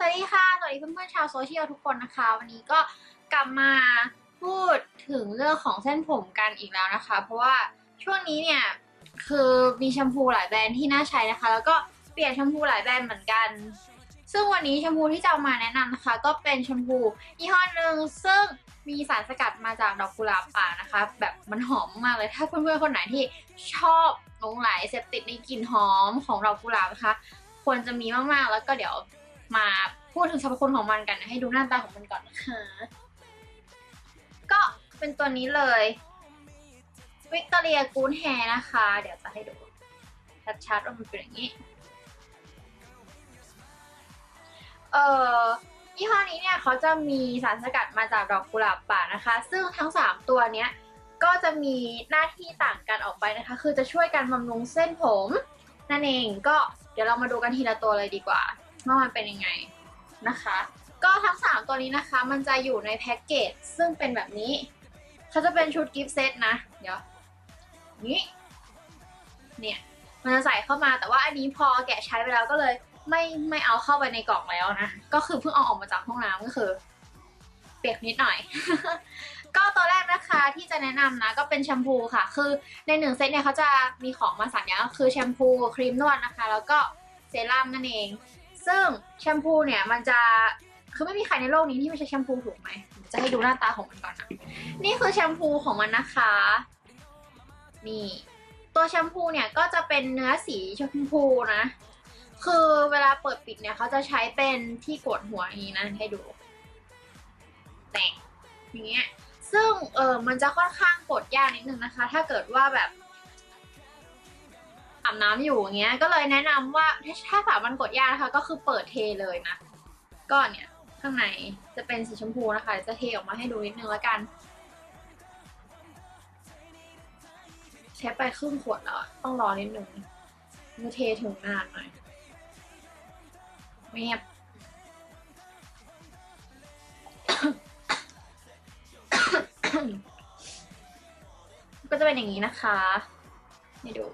สวัสดีค่ะ สวัสดีเพื่อนๆชาวโซเชียลทุกคนนะคะ วันนี้ก็กลับมาพูดถึงเรื่องของเส้นผมกันอีกแล้วนะคะ เพราะว่าช่วงนี้เนี่ยคือมีแชมพูหลายแบรนด์ที่น่าใช้นะคะ แล้วก็เปลี่ยนแชมพูหลายแบรนด์เหมือนกัน ซึ่งวันนี้แชมพูที่จะามาแนะนำนะคะ ก็เป็นแชมพูยี่ห้อหนึ่งซึ่งมีสารสกัดมาจากดอกกุหลาบป่านะคะ แบบมันหอมมากเลยถ้าเพื่อนๆคนไหนที่ชอบหลงไหลเสพติดในกลิ่นหอมของดอกกุหลาบนะคะควรจะมีมากๆ แล้วก็เดี๋ยว มาพูดถึงสรรพคุณของมันกัน ให้ดูหน้าตาของมันก่อนนะคะก็เป็นตัวนี้เลยวิกตอเรียกูนแฮนะคะ เดี๋ยวจะให้ดูชัดๆว่ามันเป็นอย่างนี้ เอ่อยี่ห้อนี้เนี่ยเขาจะมีสารสกัดมาจากดอกกุหลาบป่านะคะ ซึ่งทั้ง 3 ตัวเนี้ยก็จะมีหน้าที่ต่างกันออกไปนะคะ คือจะช่วยกันบำรุงเส้นผม นั่นเองก็เดี๋ยวเรามาดูกันทีละตัวเลยดีกว่า ว่ามันเป็นยังไงนะคะ ก็ทั้ง 3 ตัวนี้นะคะมันจะอยู่ในแพ็กเกจซึ่งเป็นแบบนี้เขาจะเป็นชุดกิฟต์เซตนะ เดี๋ยวนี้เนี่ยมันจะใส่เข้ามาแต่ว่าอันนี้พอแกะใช้ไปแล้วก็เลยไม่ไม่เอาเข้าไปในกล่องแล้วนะ ก็คือเพิ่งเอาออกมาจากห้องน้ำก็คือ เปียกนิดหน่อย ก็ตัวแรกนะคะที่จะแนะนำนะก็เป็นแชมพูค่ะ คือในหนึ่งเซตเนี่ยเขาจะมีของมาสามอย่างก็คือแชมพูครีมนวดนะคะ แล้วก็เซรั่มนั่นเอง ซึ่งแชมพูเนี่ยมันจะคือไม่มีใครในโลกนี้ที่ไม่ใช้แชมพูถูกไหม จะให้ดูหน้าตาของมันก่อนนะนี่คือแชมพูของมันนะคะ นี่ ตัวแชมพูเนี่ยก็จะเป็นเนื้อสีชมพูนะ คือเวลาเปิดปิดเนี่ยเขาจะใช้เป็นที่กดหัวนี้นะให้ดู แต่งอย่างเงี้ย ซึ่งเออมันจะค่อนข้างกดยากนิดนึงนะคะ ถ้าเกิดว่าแบบ อาบน้ำอยู่อย่างเงี้ย ก็เลยแนะนำว่าถ้าสามมันกดยากนะคะ ก็คือเปิดเทเลยนะ ก็เนี่ยข้างในจะเป็นสีชมพูนะคะ จะเทออกมาให้ดูนิดนึงแล้วกันใช้ไปครึ่งขวดแล้ว ต้องรอนิดนึงมันเทถึงนานหน่อยแมบก็จะเป็นอย่างนี้นะคะ ให้ดู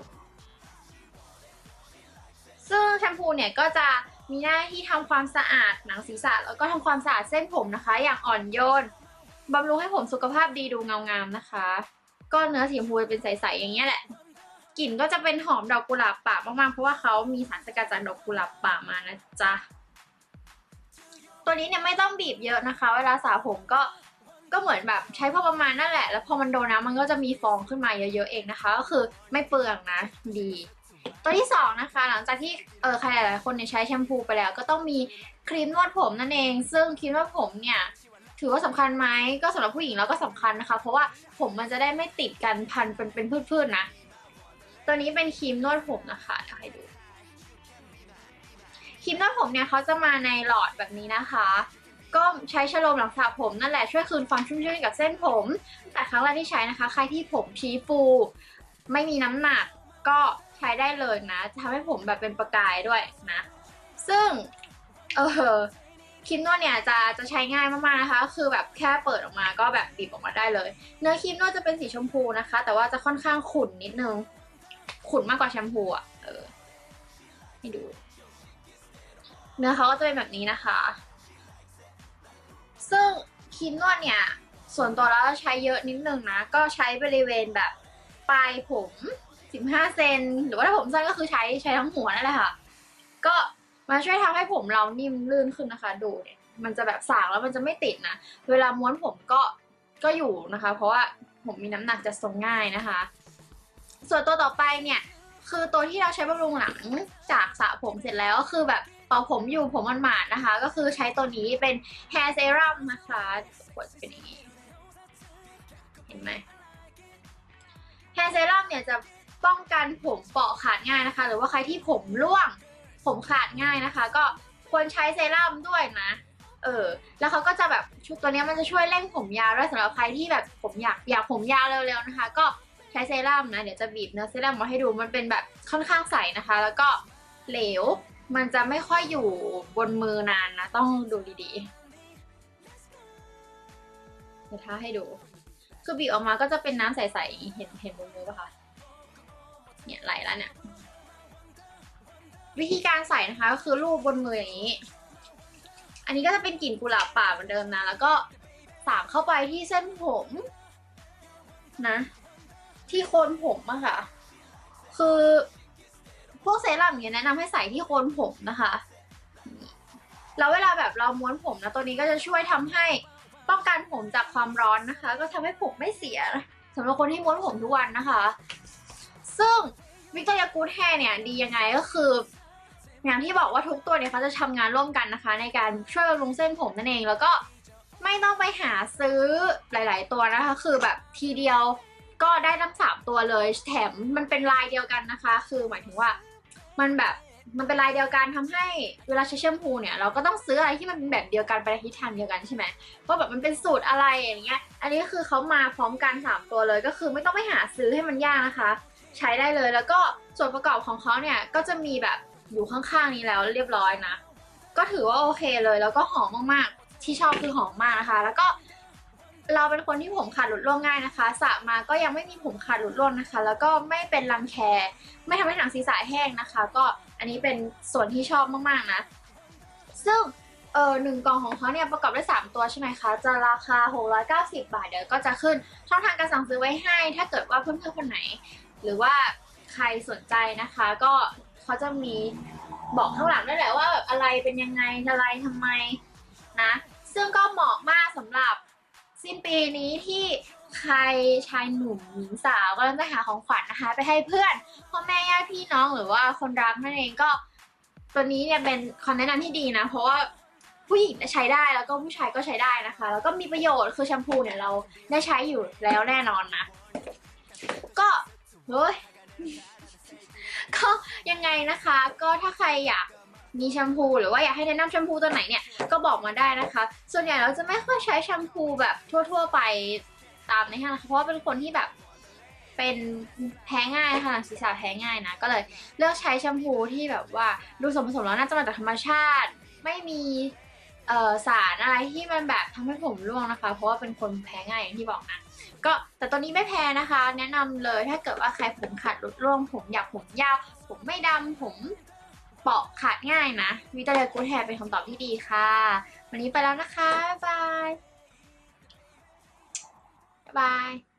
ซึ่งแชมพูเนี่ยก็จะมีหน้าที่ทำความสะอาดหนังศีรษะ แล้วก็ทำความสะอาดเส้นผมนะคะ อย่างอ่อนโยนบำรุงให้ผมสุขภาพดีดูเงางามนะคะ ก็เนื้อสีชมพูจะเป็นใสๆอย่างเงี้ยแหละกลิ่นก็จะเป็นหอมดอกกุหลาบป่ามากๆ เพราะว่าเขามีสารสกัดจากดอกกุหลาบป่ามานะจ๊ะ ตัวนี้เนี่ยไม่ต้องบีบเยอะนะคะ เวลาสระผมก็ก็เหมือนแบบใช้พอประมาณนั่นแหละ แล้วพอมันโดนน้ำมันก็จะมีฟองขึ้นมาเยอะๆเองนะคะ ก็คือไม่เปลืองนะดี ตัวที่สองนะคะหลังจากที่เออใครหลายๆคนเนี่ยใช้แชมพูไปแล้ว ก็ต้องมีครีมนวดผมนั่นเอง ซึ่งครีมนวดผมเนี่ยถือว่าสำคัญไหมก็สำหรับผู้หญิงแล้วก็สำคัญนะคะ เพราะว่าผมมันจะได้ไม่ติดกันพันเป็นเป็นพืชๆนะ ตัวนี้เป็นครีมนวดผมนะคะเดี๋ยวให้ดูครีมนวดผมเนี่ยเขาจะมาในหลอดแบบนี้นะคะ ก็ใช้ชโลมหลังสระผมนั่นแหละช่วยคืนความชุ่มชื่นกับเส้นผม แต่ครั้งแรกที่ใช้นะคะ ใครที่ผมชี้ฟู ไม่มีน้ำหนักก็ ใช้ได้เลยนะจะทำให้ผมแบบเป็นประกายด้วยนะ ซึ่งเออครีมนวดเนี่ยจะจะใช้ง่ายมากๆนะคะ คือแบบแค่เปิดออกมาก็แบบบีบออกมาได้เลย เนื้อครีมนวดจะเป็นสีชมพูนะคะ แต่ว่าจะค่อนข้างขุ่นนิดนึง ขุ่นมากกว่าแชมพูอะ เออ ให้ดู เนื้อเขาก็จะเป็นแบบนี้นะคะ ซึ่งครีมนวดเนี่ย ส่วนตัวแล้วใช้เยอะนิดนึงนะ ก็ใช้บริเวณแบบปลายผม 15เซนหรือว่าถ้าผมสั้นก็คือใช้ใช้ทั้งหัวนั่นแหละค่ะ ก็มาช่วยทำให้ผมเรานิ่มลื่นขึ้นนะคะ ดูเนี่ยมันจะแบบสางแล้วมันจะไม่ติดนะเวลาม้วนผมก็ก็อยู่นะคะ เพราะว่าผมมีน้ำหนักจะทรงง่ายนะคะ ส่วนตัวต่อไปเนี่ยคือตัวที่เราใช้บำรุงหลังจากสระผมเสร็จแล้วก็คือแบบเป่าผมอยู่ผมมันหมาดนะคะ ก็คือใช้ตัวนี้เป็น hair serum นะคะขวดจะเป็นอย่างนี้ เห็นไหม hair serum เนี่ยจะ ป้องกันผมเปราะขาดง่ายนะคะ หรือว่าใครที่ผมร่วง ผมขาดง่ายนะคะ ก็ควรใช้เซรั่มด้วยนะ เออ แล้วเขาก็จะแบบชุดตัวนี้มันจะช่วยเร่งผมยาวด้วยสำหรับใครที่แบบผมอยากอยากผมยาวเร็วๆนะคะ ก็ใช้เซรั่มนะ เดี๋ยวจะบีบเนื้อเซรั่มมาให้ดู มันเป็นแบบค่อนข้างใสนะคะ แล้วก็เหลว มันจะไม่ค่อยอยู่บนมือนานนะ ต้องดูดีๆ เดี๋ยวท้าให้ดู คือบีบออกมาก็จะเป็นน้ำใสๆ เห็นเห็นบนมือปะคะ เนี่ยไหลแล้วเนี่ย วิธีการใส่นะคะก็คือลูบบนมืออย่างนี้ อันนี้ก็จะเป็นกลิ่นกุหลาบป่าเหมือนเดิมนะ แล้วก็สามเข้าไปที่เส้นผมนะ ที่โคนผมอะค่ะ คือพวกเซรั่มเงี้ยแนะนำให้ใส่ที่โคนผมนะคะแล้วเวลาแบบเราม้วนผมนะตัวนี้ก็จะช่วยทำให้ป้องกันผมจากความร้อนนะคะ ก็ทำให้ผมไม่เสียสำหรับคนที่ม้วนผมทุกวันนะคะ ซึ่งวิกตอเรียกูดแฮร์เนี่ยดียังไงก็คือ อย่างที่บอกว่าทุกตัวเนี่ยเขาจะทำงานร่วมกันนะคะ ในการช่วยบำรุงเส้นผมนั่นเอง แล้วก็ไม่ต้องไปหาซื้อหลาย ๆ ตัวนะคะ คือแบบทีเดียวก็ได้ทั้งสามตัวเลย แถมมันเป็นลายเดียวกันนะคะ คือหมายถึงว่ามันแบบมันเป็นลายเดียวกันทำให้เวลาใช้แชมพูเนี่ยเราก็ต้องซื้ออะไรที่มันเป็นแบบเดียวกันไปทิศทางเดียวกันใช่ไหมว่าแบบมันเป็นสูตรอะไรอย่างเงี้ย อันนี้คือเขามาพร้อมกันสามตัวเลยก็คือไม่ต้องไปหาซื้อให้มันยากนะคะ ใช้ได้เลย แล้วก็ส่วนประกอบของเขาเนี่ยก็จะมีแบบอยู่ข้างๆนี้แล้วเรียบร้อยนะ ก็ถือว่าโอเคเลยแล้วก็หอมมากๆ ที่ชอบคือหอมมากนะคะ แล้วก็เราเป็นคนที่ผมขาดหลุดร่วงง่ายนะคะสระมาก็ยังไม่มีผมขาดหลุดร่วงนะคะ แล้วก็ไม่เป็นรังแค ไม่ทำให้หนังศีรษะแห้งนะคะ ก็อันนี้เป็นส่วนที่ชอบมากๆนะ ซึ่งเออหนึ่งกล่องของเขาเนี่ยประกอบด้วย3ตัวใช่ไหมคะ จะราคา 690 บาทเดี๋ยวก็จะขึ้นช่องทางการสั่งซื้อไว้ให้ ถ้าเกิดว่าเพื่อนๆคนไหน หรือว่าใครสนใจนะคะ ก็เขาจะมีบอกข้างหลังด้วยแหละว่าแบบอะไรเป็นยังไงอะไรทำไมนะ ซึ่งก็เหมาะมากสำหรับสิ้นปีนี้ที่ใครชายหนุ่มหญิงสาวกำลังจะหาของขวัญนะคะ ไปให้เพื่อนพ่อแม่ญาติพี่น้องหรือว่าคนรักนั่นเองก็ ตัวนี้เนี่ยเป็นคำแนะนำที่ดีนะ เพราะว่าผู้หญิงใช้ได้แล้วก็ผู้ชายก็ใช้ได้นะคะ แล้วก็มีประโยชน์คือแชมพูเนี่ยเราได้ใช้อยู่แล้วแน่นอนนะ ก็ เฮ้ยก็ยังไงนะคะ ก็ถ้าใครอยากมีแชมพูหรือว่าอยากให้แนะนำแชมพูตัวไหนเนี่ยก็บอกมาได้นะคะ ส่วนใหญ่เราจะไม่ค่อยใช้แชมพูแบบทั่ว ๆ ไปตามในห้างนะคะเพราะว่าเป็นคนที่แบบเป็นแพ้ง่ายค่ะหนังศีรษะแพ้ง่ายนะก็เลยเลือกใช้แชมพูที่แบบว่าดูสมผสมแล้วน่าจะมาจากธรรมชาติ ไม่มีสารอะไรที่มันแบบทำให้ผมร่วงนะคะ เพราะว่าเป็นคนแพ้ง่ายอย่างที่บอกนะ ก็แต่ตัวนี้ไม่แพ้นะคะ แนะนำเลยถ้าเกิดว่าใครผมขาดลดร่วงผมอยากผมยาว ผมไม่ดำผมเปาะขาดง่ายนะวิตาเลียกูแฮร์เป็นคำตอบที่ดีค่ะ วันนี้ไปแล้วนะคะบ๊ายบายบ๊ายบาย